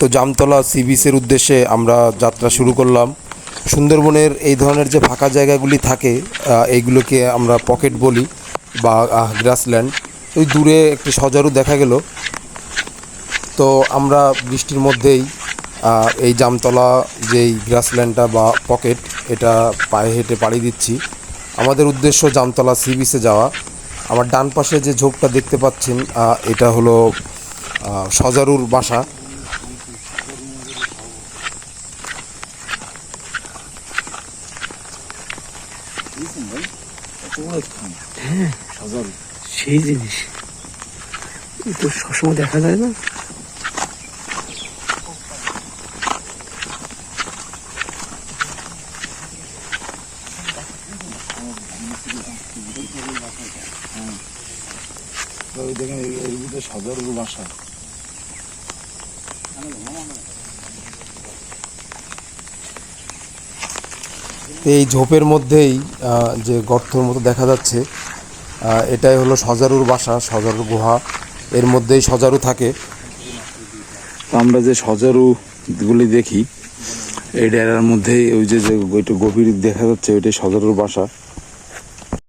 তো জামতলা সি বিচের উদ্দেশ্যে আমরা যাত্রা শুরু করলাম। সুন্দরবনের এই ধরনের যে ফাঁকা জায়গাগুলি থাকে এইগুলোকে আমরা পকেট বলি বা গ্রাসল্যান্ড ওই দূরে একটি সজারু দেখা গেল। তো আমরা বৃষ্টির মধ্যেই এই জামতলা যেই গ্রাসল্যান্ডটা বা পকেট, এটা পায়ে হেঁটে পাড়ি দিচ্ছি। আমাদের উদ্দেশ্য জামতলা সি বিচে যাওয়া। আমার ডান পাশে যে ঝোপটা দেখতে পাচ্ছেন এটা হলো সজারুর বাসা। সেই জিনিস। তো সবসময় দেখা যায় না। ওই দেখেন এর- এর ভিতরে সজারুর বাসা। এই ঝোপের মধ্যেই যে গর্তর মতো দেখা যাচ্ছে এটাই হলো সজারুর বাসা, সজারুর গুহা। এর মধ্যেই সজারু থাকে। আমরা যে সজারু গুলি দেখি এই ডেরার মধ্যেই ওই যে যে গভীর দেখা যাচ্ছে, ওইটাই সজারুর বাসা।